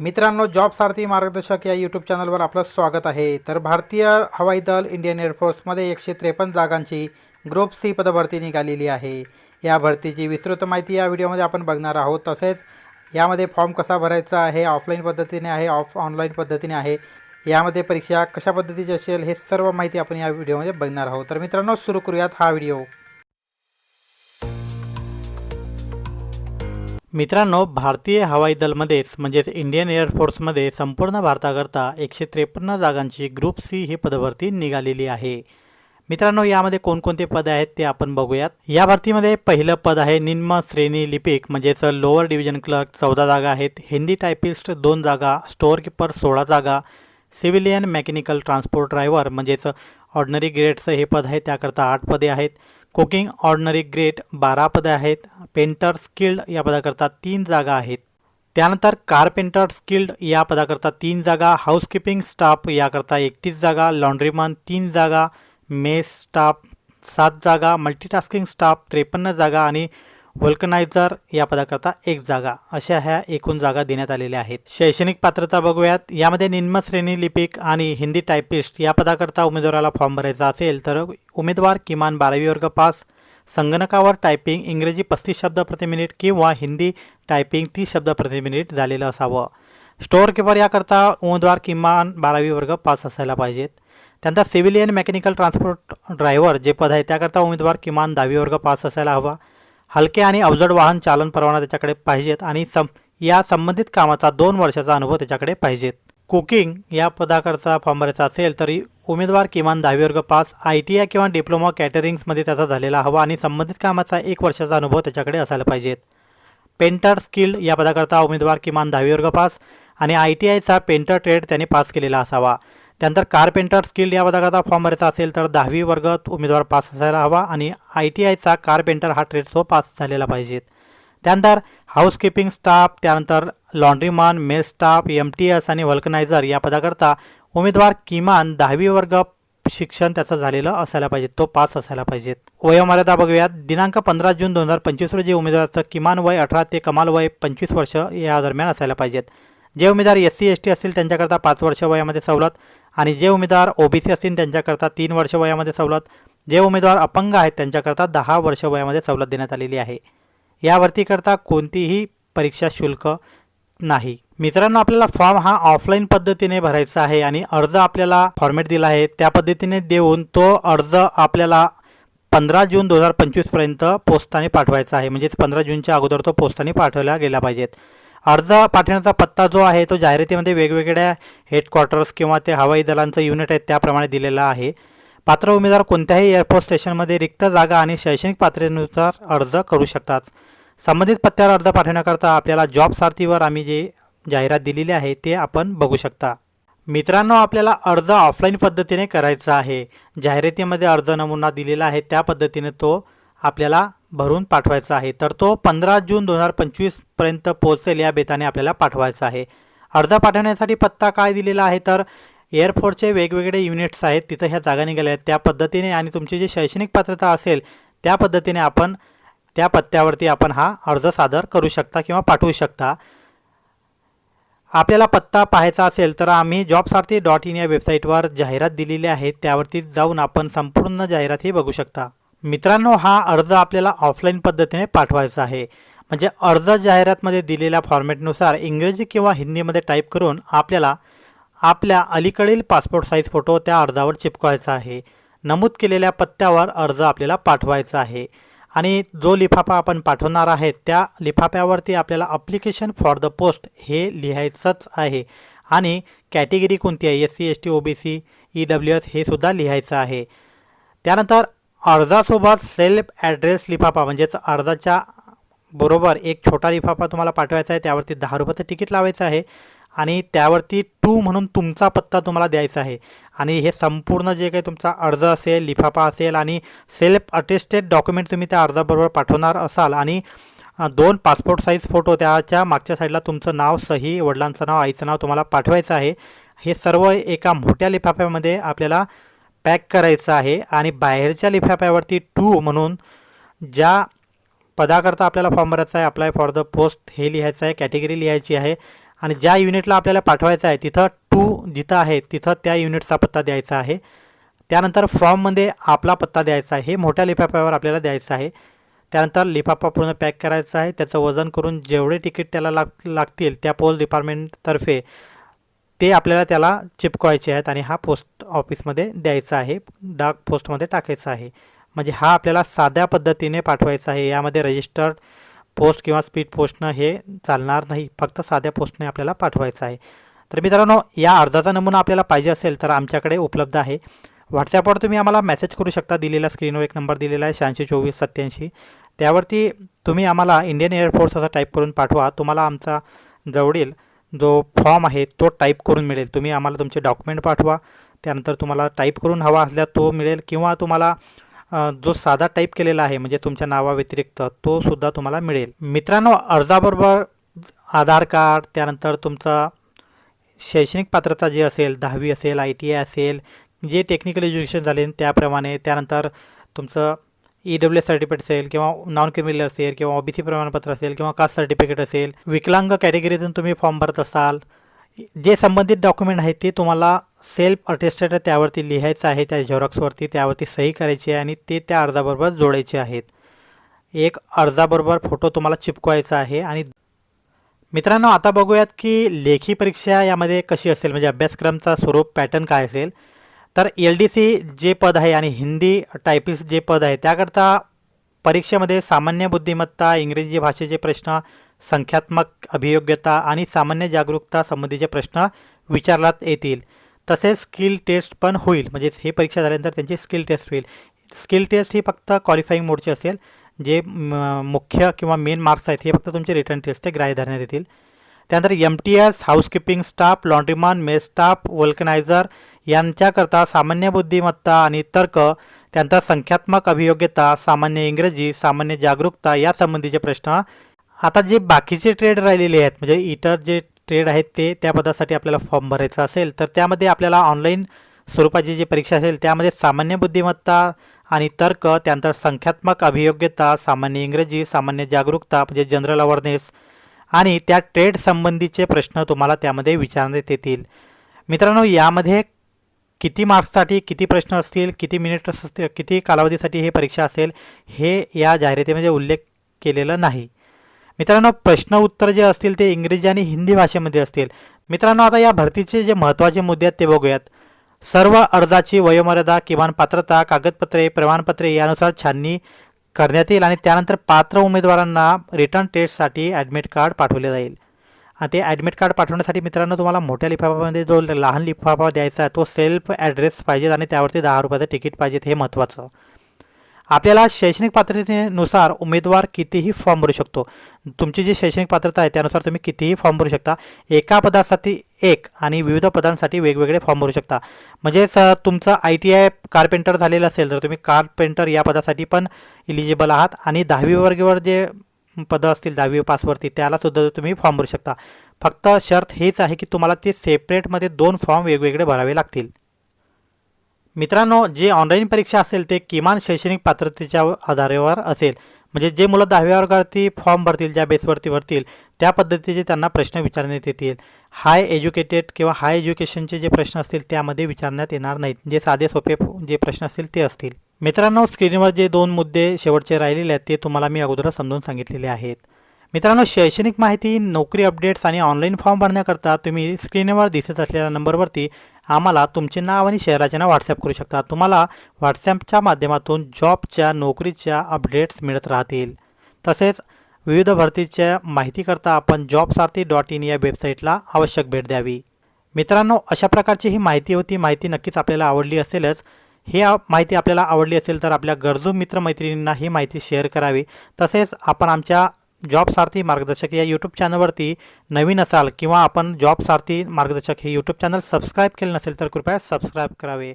मित्रांनो जॉब सारथी मार्गदर्शक या यूट्यूब चॅनलवर आपलं स्वागत आहे. तर भारतीय हवाई दल इंडियन एअरफोर्समध्ये एकशे त्रेपन्न जागांची ग्रुप सी पदभरती निघालेली आहे. या भरतीची विस्तृत माहिती या व्हिडिओमध्ये आपण बघणार आहोत. तसेच यामध्ये फॉर्म कसा भरायचा आहे ऑफलाईन पद्धतीने आहे ऑफ ऑनलाईन पद्धतीने आहे यामध्ये परीक्षा कशा पद्धतीची असेल हे सर्व माहिती आपण या व्हिडिओमध्ये बघणार आहोत. तर मित्रांनो सुरू करूयात हा व्हिडिओ. मित्रांनो भारतीय हवाई दलमध्येच म्हणजेच इंडियन एअरफोर्समध्ये संपूर्ण भारताकरता एकशे त्रेपन्न जागांची ग्रुप सी ही पदभरती निघालेली आहे. मित्रांनो यामध्ये कोणकोणते पद आहेत ते आपण बघूयात. या भरतीमध्ये पहिलं पद आहे निम्न श्रेणी लिपिक म्हणजेच लोअर डिव्हिजन क्लर्क चौदा जागा आहेत. हिंदी टायपिस्ट दोन जागा स्टोअर किपर सोळा जागा सिव्हिलियन मेकॅनिकल ट्रान्सपोर्ट ड्रायव्हर म्हणजेच ऑर्डनरी ग्रेडचं हे पद आहे त्याकरता आठ पदे आहेत. कुकिंग ऑर्डनरी ग्रेड बारा पदे आहेत. पेंटर स्किल्ड या पदाकरता तीन जागा आहेत. त्यानंतर कारपेंटर स्किल्ड या पदाकरता तीन जागा हाऊसकीपिंग स्टाफ याकरता एकतीस जागा लॉन्ड्रीमन तीन जागा मेस स्टाफ सात जागा मल्टीटास्किंग स्टाफ त्रेपन्न जागा आणि वल्कनायझर या पदाकरता एक जागा अशा ह्या एकूण जागा देण्यात आलेल्या आहेत. शैक्षणिक पात्रता बघूयात. यामध्ये निम्न श्रेणी लिपिक आणि हिंदी टायपिस्ट या पदाकरता उमेदवाराला फॉर्म भरायचा असेल तर उमेदवार किमान बारावी वर्ग पास संगणकावर टायपिंग इंग्रजी पस्तीस शब्द प्रति मिनिट किंवा हिंदी टायपिंग तीस शब्द प्रति मिनिट झालेलं असावं. स्टोअर किपर याकरता उमेदवार किमान बारावी वर्ग पास असायला पाहिजेत. त्यानंतर सिव्हिलियन मेकॅनिकल ट्रान्सपोर्ट ड्रायव्हर जे पद आहे त्याकरता उमेदवार किमान दहावी वर्ग पास असायला हवा. हलके आणि अवजड वाहन चालन परवाना त्याच्याकडे पाहिजेत आणि सं या संबंधित कामाचा दोन वर्षाचा अनुभव त्याच्याकडे पाहिजेत. कुकिंग या पदाकरता फॉर्म भरायचा असेल तरी उमेदवार किमान दहावी वर्ग पास आय टी आय किंवा डिप्लोमा कॅटरिंग्समध्ये त्याचा झालेला हवा आणि संबंधित कामाचा एक वर्षाचा अनुभव त्याच्याकडे असायला पाहिजेत. पेंटर स्किल्ड या पदाकरता उमेदवार किमान दहावी वर्ग पास आणि आय टी आयचा पेंटर ट्रेड त्याने पास केलेला असावा. त्यानंतर कारपेंटर स्किल्ड या पदाकरता फॉर्म भरायचा असेल तर दहावी वर्ग उमेदवार पास असायला हवा आणि आय टी आयचा कारपेंटर हा ट्रेड तो पास झालेला पाहिजेत त्यानंतर हाऊसकीपिंग स्टाफ त्यानंतर laundryman male staff M T S आणि व्हल्कनायझर या पदाकरता उमेदवार किमान दहावी वर्ग शिक्षण त्याचं झालेलं असायला पाहिजे तो पास असायला पाहिजेत वयोमर्यादा बघूयात. दिनांक पंधरा जून दोन हजार पंचवीस रोजी उमेदवाराचं किमान वय अठरा ते कमाल वय पंचवीस वर्ष या दरम्यान असायला पाहिजेत. जे उमेदवार एस सी एस टी असतील त्यांच्याकरता पाच वर्ष वयामध्ये सवलत आणि जे उमेदवार ओबीसी असतील त्यांच्याकरता तीन वर्ष वयामध्ये सवलत. जे उमेदवार अपंग आहेत त्यांच्याकरता दहा वर्ष वयामध्ये सवलत देण्यात आलेली आहे. या भरतीकरता कोणतीही परीक्षा शुल्क नाही. मित्रांनो आपल्याला फॉर्म हा ऑफलाईन पद्धतीने भरायचा आहे आणि अर्ज आपल्याला फॉर्मॅट दिला आहे. त्या पद्धतीने देऊन तो अर्ज आपल्याला पंधरा जून दोन हजार पंचवीसपर्यंत पोस्टाने पाठवायचा आहे. म्हणजेच पंधरा जूनच्या अगोदर तो पोस्टाने पाठवला गेला पाहिजेत. अर्ज पाठवण्याचा पत्ता जो आहे तो जाहिरातीमध्ये वेगवेगळ्या हेडक्वार्टर्स किंवा ते हवाई दलांचं युनिट आहे त्याप्रमाणे दिलेला आहे. पात्र उमेदवार कोणत्याही एअरपोर्ट स्टेशनमध्ये रिक्त जागा आणि शैक्षणिक पात्रतेनुसार अर्ज करू शकतात. संबंधित पत्त्यावर अर्ज पाठवण्याकरता आपल्याला जॉब सारथीवर आम्ही जे जाहिरात दिलेली आहे ते आपण बघू शकता. मित्रांनो आपल्याला अर्ज ऑफलाईन पद्धतीने करायचा आहे. जाहिरातीमध्ये अर्ज नमुना दिलेला आहे त्या पद्धतीने तो आपल्याला भरून पाठवायचा आहे. तर तो पंधरा जून दोन हजार पंचवीसपर्यंत पोहोचेल या बेताने आपल्याला पाठवायचा आहे. अर्ज पाठवण्यासाठी पत्ता काय दिलेला आहे? तर एअरफोर्सचे वेगवेगळे युनिट्स आहेत तिथं ह्या जागा निघाल्या आहेत. त्या पद्धतीने आणि तुमची जी शैक्षणिक पात्रता असेल त्या पद्धतीने आपण त्या पत्त्यावरती आपण हा अर्ज सादर करू शकता किंवा पाठवू शकता. आपल्याला पत्ता पाहायचा असेल तर आम्ही जॉबसारथी डॉट इन या वेबसाईटवर जाहिरात दिलेली आहे. त्यावरती जाऊन आपण संपूर्ण जाहिरात ही बघू शकता. मित्रांनो हा अर्ज आपल्याला ऑफलाईन पद्धतीने पाठवायचा आहे. म्हणजे अर्ज जाहिरातमध्ये दिलेल्या फॉर्मॅटनुसार इंग्रजी किंवा हिंदीमध्ये टाईप करून आपल्याला आपल्या अलीकडील पासपोर्ट साईज फोटो त्या अर्जावर चिपकवायचा आहे. नमूद केलेल्या पत्त्यावर अर्ज आपल्याला पाठवायचा आहे. आणि जो लिफाफा आपण पाठवणार आहे त्या लिफाफ्यावरती आपल्याला अप्लिकेशन फॉर द पोस्ट हे लिहायचंच आहे. आणि कॅटेगरी कोणती आहे? S C S T O B C E W S हे सुद्धा लिहायचं आहे. त्यानंतर अर्जासोबत सेल्फ ॲड्रेस लिफाफा म्हणजेच अर्जाच्या बरोबर एक छोटा लिफाफा तुम्हाला पाठवायचा आहे त्यावरती दहा रुपयाचं तिकीट लावायचं आहे आणि त्यावरती टू म्हणून तुमचा पत्ता तुम्हाला द्यायचा आहे. आणि हे संपूर्ण जे काही तुमचा अर्ज असेल लिफाफा असेल आणि सेल्फ अटेस्टेड डॉक्युमेंट तुम्ही त्या अर्जाबरोबर पाठवणार असाल आणि दोन पासपोर्ट साईज फोटो त्याच्या मागच्या साईडला तुमचं नाव सही वडिलांचं नाव आईचं नाव तुम्हाला पाठवायचं आहे. हे सर्व एका मोठ्या लिफाफ्यामध्ये आपल्याला पॅक करायचं आहे आणि बाहेरच्या लिफाफ्यावरती टू म्हणून ज्या पदाकरता आपल्याला फॉर्म भरायचा आहे अप्लाय फॉर द पोस्ट हे लिहायचं आहे कॅटेगरी लिहायची आहे. आणि ज्या युनिटला आपल्याला पाठवायचं आहे तिथं टू जिथं आहे तिथं त्या युनिटचा पत्ता द्यायचा आहे. त्यानंतर फॉर्ममध्ये आपला पत्ता द्यायचा आहे हे मोठ्या लिफाफ्यावर आपल्याला द्यायचं आहे. त्यानंतर लिफाफा पूर्ण पॅक करायचा आहे त्याचं वजन करून जेवढे तिकीट त्याला लाग लागतील त्या पोस्ट डिपार्टमेंटतर्फे ते आपल्याला त्याला चिपकवायचे आहेत आणि हा पोस्ट ऑफिसमध्ये द्यायचा आहे डाक पोस्टमध्ये टाकायचा आहे. म्हणजे हा आपल्याला साध्या पद्धतीने पाठवायचा आहे यामध्ये रजिस्टर्ड पोस्ट किंवा स्पीड पोस्टनं हे चालणार नाही. फक्त साध्या पोस्टने आपल्याला पाठवायचं आहे. तर मित्रांनो या अर्जाचा नमुना आपल्याला पाहिजे असेल तर आमच्याकडे उपलब्ध आहे. व्हॉट्सॲपवर तुम्ही आम्हाला मेसेज करू शकता. दिलेला स्क्रीनवर एक नंबर दिलेला आहे शहाऐंशी चोवीस सत्याऐंशी त्यावरती तुम्ही आम्हाला इंडियन एअरफोर्स असा टाईप करून पाठवा. तुम्हाला आमचा जवळील जो फॉर्म आहे तो टाईप करून मिळेल. तुम्ही आम्हाला तुमचे डॉक्युमेंट पाठवा. त्यानंतर तुम्हाला टाईप करून हवा असल्यास तो मिळेल किंवा तुम्हाला जो साधा टाईप केलेला आहे म्हणजे तुमच्या नावाव्यतिरिक्त तो सुद्धा तुम्हाला मिळेल. मित्रांनो अर्जाबरोबर आधार कार्ड त्यानंतर तुमचा शैक्षणिक पात्रता जी असेल दहावी असेल आय टी आय असेल जे टेक्निकल एज्युकेशन झाले त्याप्रमाणे त्यानंतर तुमचं ई डब्ल्यू एस सर्टिफिकेट असेल किंवा नॉन क्रिमिनल असेल किंवा ओबीसी प्रमाणपत्र असेल किंवा कास्ट सर्टिफिकेट असेल विकलांग कॅटेगरीतून तुम्ही फॉर्म भरत असाल जे संबंधित डॉक्युमेंट आहेत ते तुम्हाला सेल्फ अटेस्टेड त्यावरती लिहायचं आहे त्या झेरॉक्सवरती त्यावरती सही करायची आहे आणि ते त्या अर्जाबरोबर जोडायचे आहेत. एक अर्जाबरोबर फोटो तुम्हाला चिपकवायचा आहे आणि मित्रांनो आता बघूयात की लेखी परीक्षा यामध्ये कशी असेल म्हणजे अभ्यासक्रमचा स्वरूप पॅटर्न काय असेल. तर एल डी सी जे पद आहे आणि हिंदी टायपिस्ट जे पद आहे त्याकरता परीक्षेमध्ये सामान्य बुद्धिमत्ता इंग्रजी भाषेचे प्रश्न संख्यात्मक अभियोग्यता आणि सामान्य जागरूकता संबंधीचे प्रश्न विचारण्यात येतील. तसेच स्किल टेस्ट पण होईल. म्हणजेच हे परीक्षा झाल्यानंतर त्यांची स्किल टेस्ट होईल. स्किल टेस्ट ही फक्त क्वालिफाईंग मोडची असेल. जे म- मुख्य किंवा मेन मार्क्स आहेत हे फक्त तुमचे रिटर्न टेस्ट ते ग्राह्य धरण्यात येतील. त्यानंतर M T S housekeeping staff laundryman mess staff vulcaniser यांच्याकरता सामान्य बुद्धिमत्ता आणि तर्क त्यानंतर संख्यात्मक अभियोग्यता सामान्य इंग्रजी सामान्य जागरूकता या संबंधीचे प्रश्न आता जे बाकीचे ट्रेड राहिलेले आहेत म्हणजे इतर जे ट्रेड आहेत ते त्या पदासाठी आपल्याला फॉर्म भरायचा असेल तर त्यामध्ये आपल्याला ऑनलाईन स्वरूपाची जी परीक्षा असेल त्यामध्ये सामान्य बुद्धिमत्ता आणि तर्क त्यानंतर संख्यात्मक अभियोग्यता सामान्य इंग्रजी सामान्य जागरूकता म्हणजे जनरल अवेअरनेस आणि त्या ट्रेड संबंधीचे प्रश्न तुम्हाला त्यामध्ये विचारण्यात येतील. मित्रांनो यामध्ये किती मार्क्ससाठी किती प्रश्न असतील किती मिनिट असतील किती कालावधीसाठी हे परीक्षा असेल हे या जाहिरातीमध्ये उल्लेख केलेला नाही. मित्रांनो प्रश्न उत्तर जे असतील ते इंग्रजी आणि हिंदी भाषेमध्ये असतील. मित्रांनो आता या भरतीचे जे महत्त्वाचे मुद्दे आहेत ते बघूयात. सर्व अर्जाची वयोमर्यादा किमान पात्रता कागदपत्रे प्रमाणपत्रे यानुसार छाननी करण्यात येईल आणि त्यानंतर पात्र उमेदवारांना रिटर्न टेस्टसाठी ॲडमिट कार्ड पाठवले जाईल. आणि ते ॲडमिट कार्ड पाठवण्यासाठी मित्रांनो तुम्हाला मोठ्या लिफाफ्यामध्ये जो लहान लिफाफा द्यायचा आहे तो सेल्फ ॲड्रेस पाहिजे आणि त्यावरती दहा रुपयाचं तिकीट पाहिजेत हे महत्त्वाचं. आपल्याला शैक्षणिक पात्रतेनुसार उमेदवार कितीही फॉर्म भरू शकतो. तुमची जी शैक्षणिक पात्रता आहे त्यानुसार तुम्ही कितीही फॉर्म भरू शकता. एका पदासाठी एक आणि विविध पदांसाठी वेगवेगळे फॉर्म भरू शकता. म्हणजेच तुमचं आय टी आय कारपेंटर झालेलं असेल तर तुम्ही कारपेंटर या पदासाठी पण इलिजिबल आहात. आणि दहावी वर्गीवर जे पदं असतील दहावी पासवरती त्यालासुद्धा तुम्ही फॉर्म भरू शकता. फक्त शर्त हेच आहे की तुम्हाला ते सेपरेटमध्ये दोन फॉर्म वेगवेगळे भरावे लागतील. मित्रांनो जे ऑनलाईन परीक्षा असेल ते किमान शैक्षणिक पात्रतेच्या आधारेवर असेल. म्हणजे जे मुलं दहाव्या वर्गावरती फॉर्म भरतील ज्या बेसवरती भरतील त्या पद्धतीचे त्यांना प्रश्न विचारण्यात येतील. हाय एज्युकेटेड किंवा हाय एज्युकेशनचे जे प्रश्न असतील त्यामध्ये विचारण्यात येणार नाहीत. जे साधे सोपे जे प्रश्न असतील ते असतील. मित्रांनो स्क्रीनवर जे दोन मुद्दे शेवटचे राहिलेले आहेत ते तुम्हाला मी अगोदर समजून सांगितलेले आहेत. मित्रांनो शैक्षणिक माहिती नोकरी अपडेट्स आणि ऑनलाईन फॉर्म भरण्याकरता तुम्ही स्क्रीनवर दिसत असलेल्या नंबरवरती आम्हाला तुमचे नाव आणि शहराचे नाव व्हॉट्सअप करू शकता. तुम्हाला व्हॉट्सॲपच्या माध्यमातून जॉबच्या नोकरीच्या अपडेट्स मिळत राहतील. तसेच विविध भरतीच्या माहितीकरता आपण जॉब सारथी डॉट इन या वेबसाईटला आवश्यक भेट द्यावी. मित्रांनो अशा प्रकारची ही माहिती होती. माहिती नक्कीच आपल्याला आवडली असेलच. ही माहिती आपल्याला आवडली असेल तर आपल्या गरजू मित्रमैत्रिणींना ही माहिती शेअर करावी. तसेच आपण आमच्या जॉब सारथी मार्गदर्शक या यूट्यूब चॅनलवरती नवीन असाल किंवा आपण जॉब सारथी मार्गदर्शक हे यूट्यूब चॅनल सबस्क्राईब केलं नसेल तर कृपया सबस्क्राईब करावे.